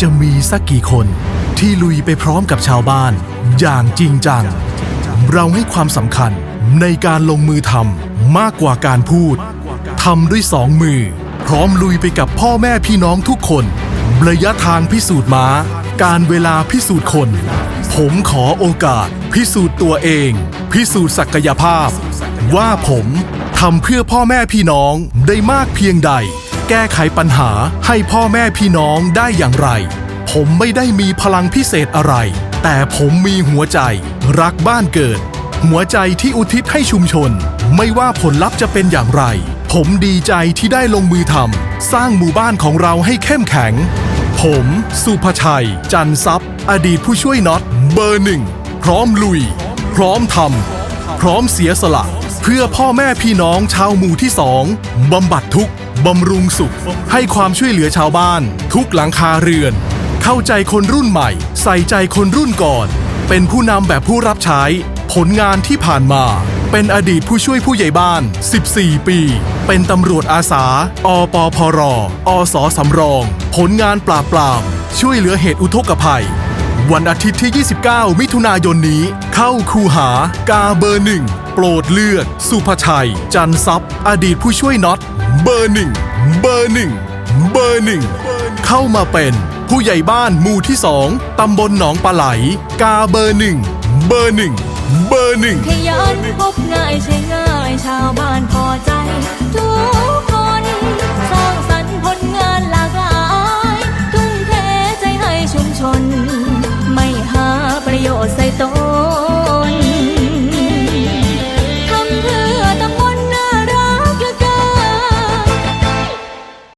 จะมีสักกี่คนที่ลุยไปพร้อมกับชาวบ้าน อย่างจริงจัง เราให้ความสำคัญในการลงมือทำมากกว่าการพูดทำด้วยสองมือ พร้อมลุยไปกับพ่อแม่พี่น้องทุกคนระยะทางพิสูจน์ม้า การเวลาพิสูจน์คน ผมขอโอกาส พิสูจน์ตัวเอง พิสูจน์ศักยภาพ ว่าผมทำเพื่อพ่อแม่พี่น้องได้มากเพียงใด แก้ไขปัญหาให้พ่อแม่พี่น้องได้อย่างไร ผมไม่ได้มีพลังพิเศษอะไร แต่ผมมีหัวใจ รักบ้านเกิด หัวใจที่อุทิศให้ชุมชน ไม่ว่าผลลัพธ์จะเป็นอย่างไร ผมดีใจที่ได้ลงมือทำสร้างหมู่บ้านของเราให้เข้มแข็ง ผม สุภชัย จันทรัพย์ อดีตผู้ช่วยน็อตเบอร์หนึ่งพร้อมลุย พร้อมทำพร้อมเสียสละ เพื่อพ่อแม่พี่น้องชาวหมู่ที่สองบำบัดทุกข์ บำรุงสุข ให้ความช่วยเหลือชาวบ้าน ทุกหลังคาเรือน เข้าใจคนรุ่นใหม่ ใส่ใจคนรุ่นก่อน เป็นผู้นำแบบผู้รับใช้ ผลงานที่ผ่านมา เป็นอดีตผู้ช่วยผู้ใหญ่บ้าน 14 ปี เป็นตำรวจอาสา อปพร อสสำรอง ผลงานปราบปราม ช่วยเหลือเหตุอุทกภัย วันอาทิตย์ที่ 29 มิถุนายนนี้ เข้าคูหากาเบอร์หนึ่งโปรดเลือก สุภชัย จันทรัพย์ อดีตผู้ช่วยน็อต เบอร์หนึ่งเบอร์หนึ่งเบอร์หนึ่งเข้ามาเป็นผู้ใหญ่บ้านหมู่ที่สองตำบลหนองปลาไหล กาเบอร์หนึ่งเบอร์หนึ่งเบอร์หนึ่งขยันพบง่ายใช่ง่ายชาวบ้านพอใจ